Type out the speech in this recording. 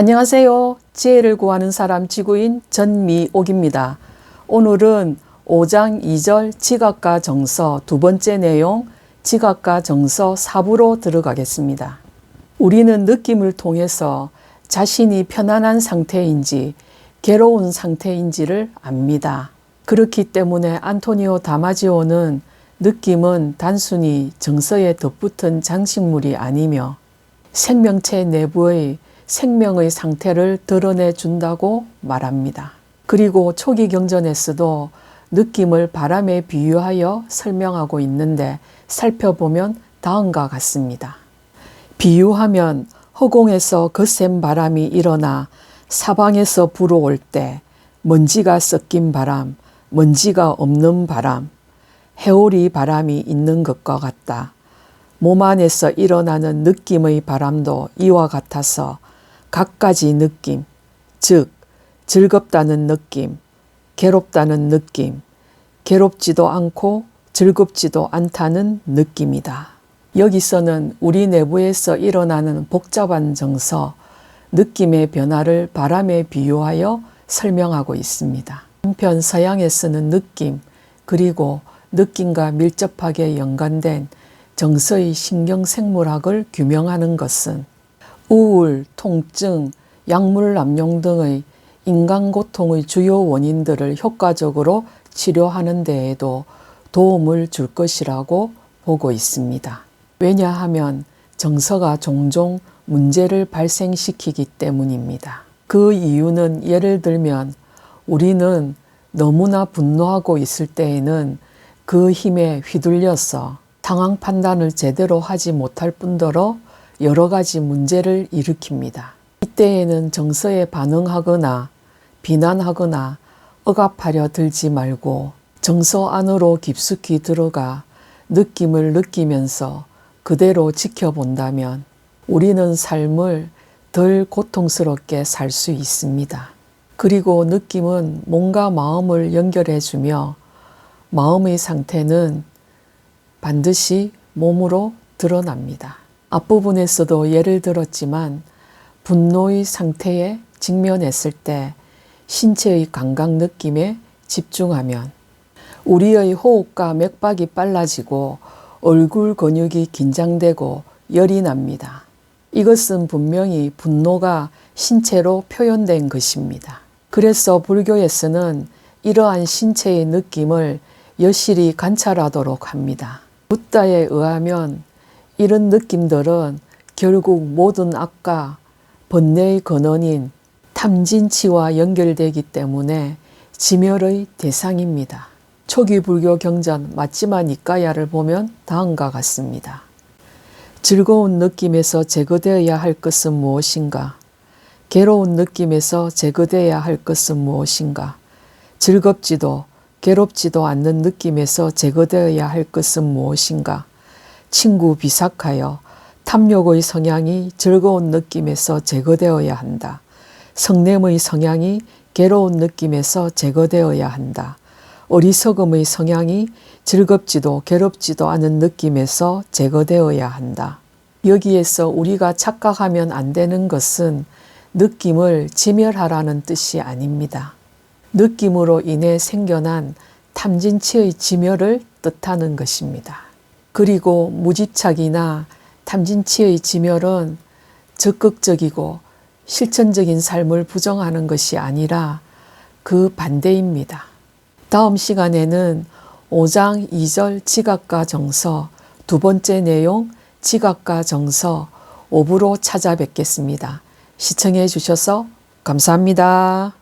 안녕하세요. 지혜를 구하는 사람 지구인 전미옥입니다. 오늘은 5장 2절 지각과 정서 두 번째 내용 지각과 정서 4부로 들어가겠습니다. 우리는 느낌을 통해서 자신이 편안한 상태인지 괴로운 상태인지를 압니다. 그렇기 때문에 안토니오 다마지오는 느낌은 단순히 정서에 덧붙은 장식물이 아니며 생명체 내부의 생명의 상태를 드러내 준다고 말합니다. 그리고 초기 경전에서도 느낌을 바람에 비유하여 설명하고 있는데 살펴보면 다음과 같습니다. 비유하면 허공에서 거센 바람이 일어나 사방에서 불어올 때 먼지가 섞인 바람, 먼지가 없는 바람, 해오리 바람이 있는 것과 같다. 몸 안에서 일어나는 느낌의 바람도 이와 같아서 갖가지 느낌, 즉, 즐겁다는 느낌, 괴롭다는 느낌, 괴롭지도 않고 즐겁지도 않다는 느낌이다. 여기서는 우리 내부에서 일어나는 복잡한 정서, 느낌의 변화를 바람에 비유하여 설명하고 있습니다. 한편 서양에서는 느낌, 그리고 느낌과 밀접하게 연관된 정서의 신경생물학을 규명하는 것은 우울, 통증, 약물 남용 등의 인간 고통의 주요 원인들을 효과적으로 치료하는 데에도 도움을 줄 것이라고 보고 있습니다. 왜냐하면 정서가 종종 문제를 발생시키기 때문입니다. 그 이유는 예를 들면 우리는 너무나 분노하고 있을 때에는 그 힘에 휘둘려서 상황 판단을 제대로 하지 못할 뿐더러 여러 가지 문제를 일으킵니다. 이때에는 정서에 반응하거나 비난하거나 억압하려 들지 말고 정서 안으로 깊숙이 들어가 느낌을 느끼면서 그대로 지켜본다면 우리는 삶을 덜 고통스럽게 살 수 있습니다. 그리고 느낌은 몸과 마음을 연결해주며 마음의 상태는 반드시 몸으로 드러납니다. 앞부분에서도 예를 들었지만 분노의 상태에 직면했을 때 신체의 감각 느낌에 집중하면 우리의 호흡과 맥박이 빨라지고 얼굴 근육이 긴장되고 열이 납니다. 이것은 분명히 분노가 신체로 표현된 것입니다. 그래서 불교에서는 이러한 신체의 느낌을 여실히 관찰하도록 합니다. 붓다에 의하면 이런 느낌들은 결국 모든 악과 번뇌의 근원인 탐진치와 연결되기 때문에 지멸의 대상입니다. 초기 불교 경전 마찌마 니까야를 보면 다음과 같습니다. 즐거운 느낌에서 제거되어야 할 것은 무엇인가? 괴로운 느낌에서 제거되어야 할 것은 무엇인가? 즐겁지도 괴롭지도 않는 느낌에서 제거되어야 할 것은 무엇인가? 친구 비삭하여 탐욕의 성향이 즐거운 느낌에서 제거되어야 한다. 성냄의 성향이 괴로운 느낌에서 제거되어야 한다. 어리석음의 성향이 즐겁지도 괴롭지도 않은 느낌에서 제거되어야 한다. 여기에서 우리가 착각하면 안 되는 것은 느낌을 지멸하라는 뜻이 아닙니다. 느낌으로 인해 생겨난 탐진치의 지멸을 뜻하는 것입니다. 그리고 무집착이나 탐진치의 지멸은 적극적이고 실천적인 삶을 부정하는 것이 아니라 그 반대입니다. 다음 시간에는 5장 2절 지각과 정서 두 번째 내용 지각과 정서 5부로 찾아뵙겠습니다. 시청해 주셔서 감사합니다.